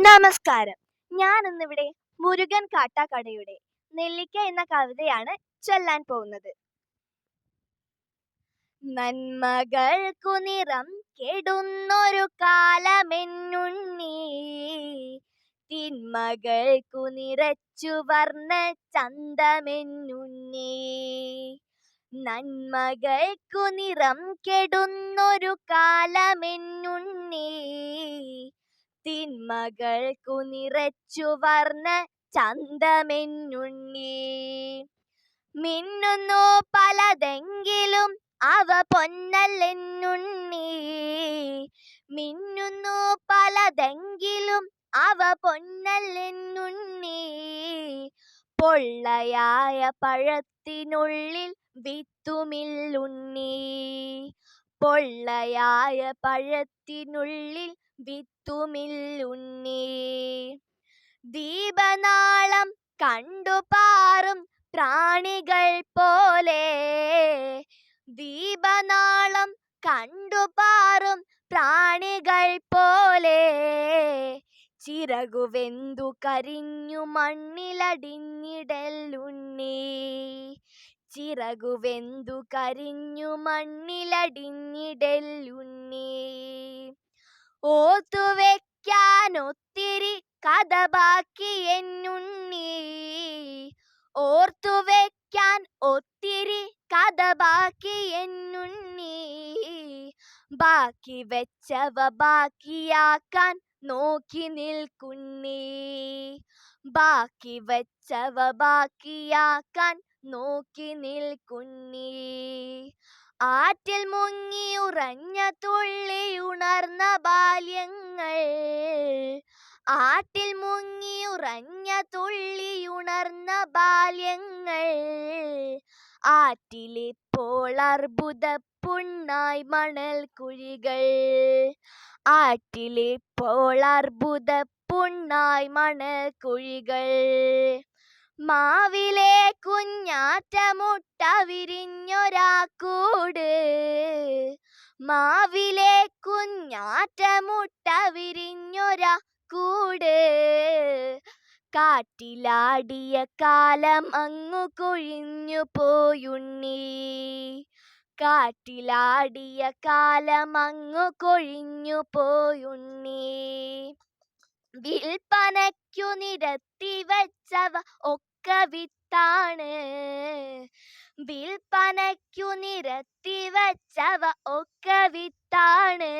നമസ്കാരം. ഞാൻ ഇന്നിവിടെ മുരുകൻ കാട്ടാക്കടയുടെ നെല്ലിക്ക എന്ന കവിതയാണ് ചൊല്ലാൻ പോകുന്നത്. നന്മകൾക്കു നിറം കെടുന്നൊരു കാലമെന്നുണ്ണി. തിന്മകൾക്കു നിറച്ചു വർണ ചന്തമെന്നുണ്ണി. നന്മകൾക്കു നിറം കെടുന്നൊരു കാലമെന്നുണ്ണി. തിന്മകൾക്കു നിറച്ചു വർണ ചന്തമെന്നുണ്ണി. മിന്നുന്നു പലതെങ്കിലും അവ പൊന്നല്ലെന്നുണ്ണി. മിന്നുന്നു പലതെങ്കിലും അവ പൊന്നല്ലെന്നുണ്ണി. പൊള്ളയായ പഴത്തിനുള്ളിൽ വിത്തുമില്ലുണ്ണി. പൊള്ളയായ പഴത്തിനുള്ളിൽ വിത്തുമില്ലുണ്ണി ദീപനാളം കണ്ടുപാറും പ്രാണികൾ പോലെ. ദീപനാളം കണ്ടുപാറും പ്രാണികൾ പോലെ. ചിറകുവെന്തു കരിഞ്ഞു മണ്ണിലടിഞ്ഞിടലുണ്ണി ചിറകുവെന്തു കരിഞ്ഞു മണ്ണിലടിഞ്ഞിടലുണ്ണി ഓർത്തുവെക്കാൻ ഒത്തിരി കഥ ബാക്കി എന്നുണ്ണി. ഓർത്തുവെക്കാൻ ഒത്തിരി കഥ ബാക്കി എന്നുണ്ണി. ബാക്കി വെച്ചവ ബാക്കിയാക്കാൻ നോക്കി നിൽക്കുന്നീ ബാക്കി വെച്ചവ ബാക്കിയാക്കാൻ നോക്കി നിൽക്കുന്നീ ആറ്റിൽ മുങ്ങി ഉറഞ്ഞ തുള്ളി ഉണർന്ന ബാല്യങ്ങൾ. ആറ്റിൽ മുങ്ങി ഉറഞ്ഞ തുള്ളി ഉണർന്ന ബാല്യങ്ങൾ. ആറ്റിലിപ്പോൾ അർബുദ പുണ്ണായി മണൽ കുഴികൾ. ആറ്റിലിപ്പോൾ അർബുദ പുണ്ണായി മണൽ കുഴികൾ. മാവിലെ കുഞ്ഞാറ്റ മുട്ട വിരിഞ്ഞൊരാ കൂട് മാവിലെ കുഞ്ഞാറ്റ മുട്ട വിരിഞ്ഞൊരാ കൂട്. കാട്ടിലാടിയ കാലം അങ്ങു കൊഴിഞ്ഞു പോയുണ്ണി. കാട്ടിലാടിയ കാലം അങ്ങു കൊഴിഞ്ഞു പോയുണ്ണി. വിൽപ്പനയ്ക്കു നിരത്തി വച്ചവ ഒക്കെ വിത്താണ് വിൽപ്പനയ്ക്കു നിരത്തി വച്ചവ ഒക്കെ വിത്താണ്.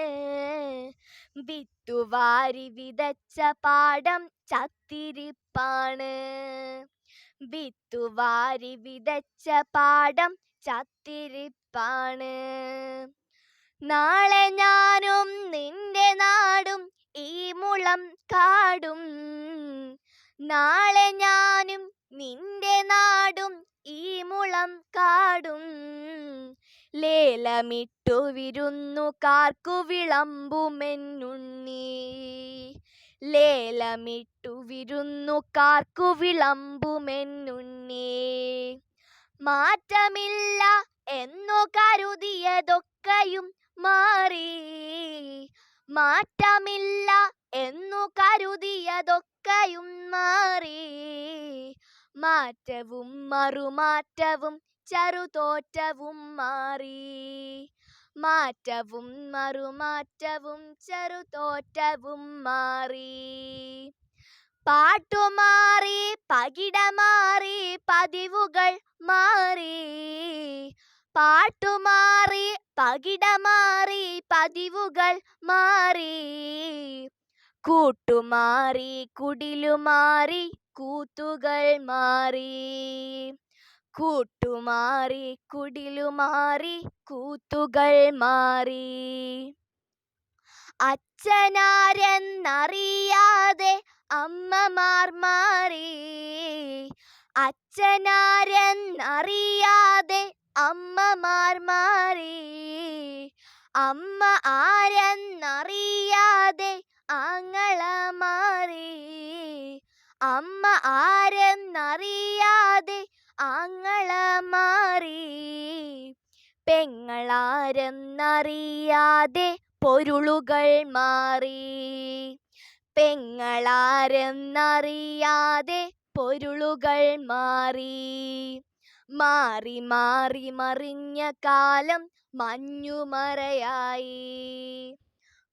വിത്തുവാരി വിതച്ച പാടം ചത്തിരിപ്പാണ്. വിത്തുവാരി വിതച്ച പാടം ചത്തിരിപ്പാണ്. നാളെ ഞാനും നിന്റെ നാടും ഈ മുളം കാടും. നാളെ ഞാനും നിന്റെ നാടും ഈ മുളം കാടും. ലേലമിട്ടു വിരുന്നു കാർക്കു വിളമ്പുമെന്നുണ്ണി. ലേലമിട്ടു വിരുന്നു കാർക്കു വിളമ്പുമെന്നുണ്ണി. മാറ്റമില്ല എന്നു കരുതിയതൊക്കെയും മാറി. മാറ്റമില്ല എന്നു കരുതിയതൊക്കെയും മാറി. മാറ്റവും മറുമാറ്റവും ചെറുതോറ്റവും മാറി. മാറ്റവും മറുമാറ്റവും ചെറുതോറ്റവും മാറി. പാട്ടുമാറി പകിടമാറി പതിവുകൾ മാറി. പാട്ടുമാറി പകിടമാറി പതിവുകൾ മാറി. കൂട്ടുമാറി കുടിലുമാറി കൂത്തുകൾ മാറി. കൂട്ടുമാറി കുടിലുമാറി കൂത്തുകൾ മാറി. അച്ഛനാരെന്നറിയാതെ അമ്മമാർ മാറി. അച്ഛനാരെന്നറിയാതെ അമ്മമാർ മാറി. അമ്മ ആരെന്നറിയാതെ ആങ്ങള മാറി. അമ്മ ആരെന്നറിയാതെ ആങ്ങള മാറി. പെങ്ങളാരെന്നറിയാതെ പൊരുളുകൾ മാറി. പെങ്ങളാരെന്നറിയാതെ പൊരുളുകൾ മാറി. മാറി മാറി മറിഞ്ഞ കാലം മഞ്ഞുമറയായി.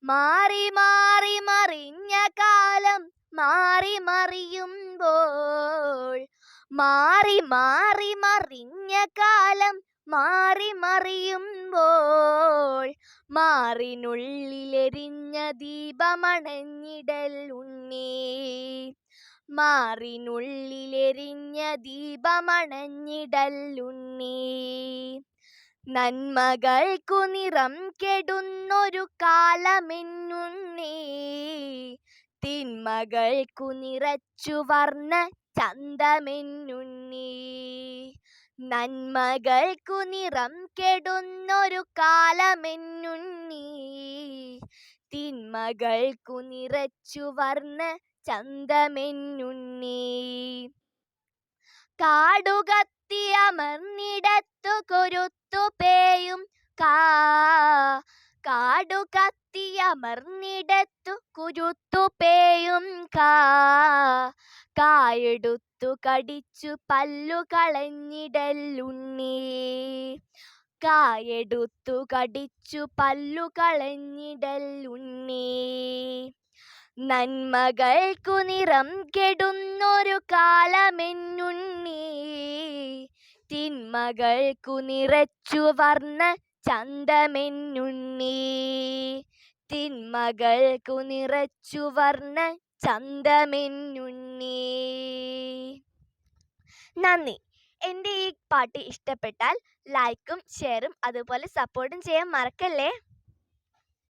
മാറി മാറി മറിഞ്ഞ കാലം മാറി മറിയുമ്പോൾ മാറി മാറി മറിഞ്ഞ കാലം മാറി മറിയുമ്പോൾ മാറിനുള്ളിലെരിഞ്ഞ ദീപമണഞ്ഞിടൽ ഉണ്ണി. മാറിനുള്ളിലെരിഞ്ഞ ദീപമണഞ്ഞിടൽ ഉണ്ണി. നന്മകൾക്കു നിറം കെടുന്നൊരു കാലമെന്നുണ്ണി. തിന്മകൾക്കു നിറച്ചു വർണ ചന്തമെന്നുണ്ണി. നന്മകൾ നിറം കെടുന്നൊരു കാലമെന്നുണ്ണി. തിന്മകൾക്കു നിറച്ചു വർണ ചന്തമെന്നുണ്ണി. കാടുകത്തിയമർന്നിടത്തു കൊരുത്തു പേയും കാ. കാടു കത്തിയമർന്നിടത്തു കുരുത്തു പേയും കാ കായെടുത്തു കടിച്ചു പല്ലു കളഞ്ഞിടലുണ്ണി കായെടുത്തു കടിച്ചു പല്ലു കളഞ്ഞിടലുണ്ണി നന്മകൾക്കു നിറം കെടുന്നൊരു കാലമെന്നുണ്ണി. തിന്മകൾക്കു നിറച്ചു വർണ ചന്തമെന്നുണ്ണി. തിന്മകൾക്കു നിറച്ചു വർണ ചന്തമെന്നുണ്ണി. നന്ദി. എന്റെ ഈ പാട്ട് ഇഷ്ടപ്പെട്ടാൽ ലൈക്കും ഷെയറും അതുപോലെ സപ്പോർട്ടും ചെയ്യാൻ മറക്കല്ലേ?